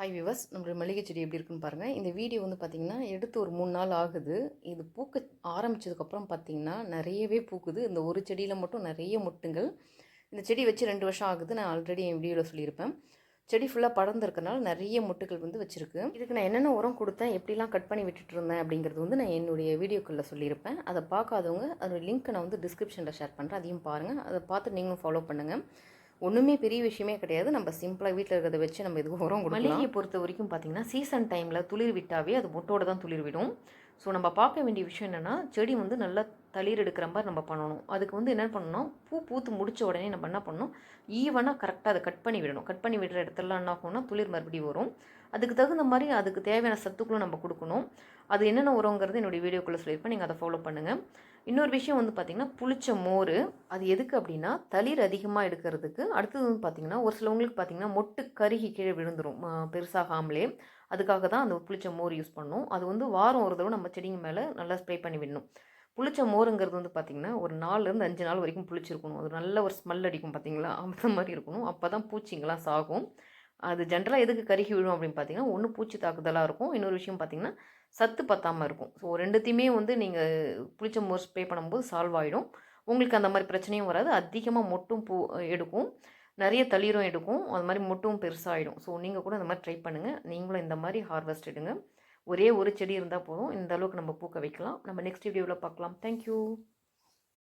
Hi விவஸ் நம்மளோட மல்லிகை செடி எப்படி இருக்குன்னு பாருங்கள் இந்த வீடியோ வந்து பார்த்திங்கன்னா எடுத்து ஒரு மூணு நாள் ஆகுது. இது பூக்க ஆரம்பித்ததுக்கப்புறம் பார்த்திங்கன்னா நிறையவே பூக்குது. இந்த ஒரு செடியில் மட்டும் நிறைய மொட்டுங்கள் இந்த செடி வச்சு ரெண்டு வருஷம் ஆகுது. நான் ஆல்ரெடி என் வீடியோவில் சொல்லியிருப்பேன். செடி ஃபுல்லாக படர்ந்துருக்கனால நிறைய மொட்டுகள் வந்து வச்சுருக்கு. இதுக்கு நான் என்னென்ன உரம் கொடுத்தேன் எப்படிலாம் கட் பண்ணி விட்டுட்டு இருந்தேன் அப்படிங்கிறது வந்து நான் என்னுடைய வீடியோக்களில் சொல்லியிருப்பேன். அதை பார்க்காதவங்க அதோட லிங்க்கை நான் வந்து டிஸ்கிரிப்ஷனில் ஷேர் பண்ணுறேன் அதையும் பாருங்கள் அதை பார்த்து நீங்களும் ஃபாலோ பண்ணுங்கள் ஒன்றுமே பெரிய விஷயமே கிடையாது. நம்ம சிம்பிளாக வீட்டில் இருக்கிறத வச்சு நம்ம இதுக்கு உரம் கொடுக்கலாம். மல்லிகையை பொறுத்த வரைக்கும் பார்த்தீங்கன்னா சீசன் டைமில் துளிர் விட்டாவே அது மொட்டோட தான் துளிர் விடும். ஸோ நம்ம பார்க்க வேண்டிய விஷயம் என்னென்னா செடி வந்து நல்லா தளிர் எடுக்கிற மாதிரி நம்ம பண்ணணும். அதுக்கு வந்து என்ன பண்ணணும்? பூ பூத்து முடித்த உடனே நம்ம என்ன பண்ணணும்? ஈவனாக கரெக்டாக அதை கட் பண்ணி விடணும். கட் பண்ணி விடுற இடத்துலலாம் என்ன ஆகும்னா துளிர் மறுபடியும் வரும். அதுக்கு தகுந்த மாதிரி அதுக்கு தேவையான சத்துக்களும் நம்ம கொடுக்கணும். அது என்னென்ன உரங்கிறது என்னுடைய வீடியோக்குள்ளே சொல்லியிருப்பேன். நீங்கள் அதை ஃபாலோ பண்ணுங்கள் இன்னொரு விஷயம் வந்து பார்த்திங்கன்னா புளிச்ச மோர். அது எதுக்கு அப்படின்னா தளிர் அதிகமாக எடுக்கிறதுக்கு. அடுத்தது வந்து பார்த்திங்கன்னா ஒரு சிலவங்களுக்கு பார்த்திங்கன்னா மொட்டு கருகி கீழே விழுந்துடும் பெருசாகாமலே. அதுக்காக தான் அந்த புளிச்ச மோர் யூஸ் பண்ணும். அது வந்து வாரம் ஒரு தடவை நம்ம செடிங்க மேலே நல்லா ஸ்ப்ரே பண்ணி விடணும். புளிச்ச மோருங்கிறது வந்து பார்த்திங்கன்னா ஒரு நாலுலேருந்து அஞ்சு நாள் வரைக்கும் புளிச்சிருக்கணும். அது நல்ல ஒரு ஸ்மெல் அடிக்கும் பார்த்திங்களா அந்த மாதிரி இருக்கணும். அப்போ தான் பூச்சிங்கெல்லாம் சாகும். அது ஜென்ரலாக எதுக்கு கருகி விழும் அப்படின்னு பார்த்தீங்கன்னா ஒன்று பூச்சி தாக்குதலாக இருக்கும். இன்னொரு விஷயம் பார்த்தீங்கன்னா சத்து பத்தாமல் இருக்கும். ஸோ ரெண்டுத்தையுமே வந்து நீங்கள் புளிச்ச மோர் ஸ்ப்ரே பண்ணும்போது சால்வ் ஆகிடும் உங்களுக்கு அந்த மாதிரி பிரச்சனையும் வராது. அதிகமாக மொட்டும் பூ எடுக்கும். நிறைய தளிரும் எடுக்கும். அது மாதிரி மொட்டும் பெருசாகிடும் ஸோ நீங்கள் கூட இந்த மாதிரி ட்ரை பண்ணுங்கள் நீங்களும் இந்த மாதிரி ஹார்வெஸ்ட் எடுங்க. ஒரே ஒரு செடி இருந்தால் போதும். இந்த அளவுக்கு நம்ம பூக்க வைக்கலாம். நம்ம நெக்ஸ்ட் வீடியோவில் பார்க்கலாம். தேங்க்யூ